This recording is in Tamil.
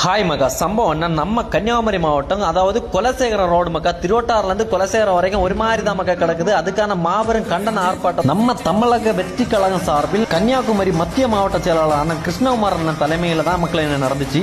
ஹாய் மகா சம்பவம் என்ன? நம்ம கன்னியாகுமரி மாவட்டம் அதாவது குலசேகரம் ரோடு மக்கா திருவட்டாறுலேருந்து குலசேகரம் வரைக்கும் ஒரு மாதிரி தான் மக்கா கிடக்குது. அதுக்கான மாபெரும் கண்டன ஆர்ப்பாட்டம். நம்ம தமிழக வெற்றி கழகம் சார்பில் கன்னியாகுமரி மத்திய மாவட்ட செயலாளரான கிருஷ்ணகுமார் தலைமையில் தான் மக்கள் என்ன நடந்துச்சு.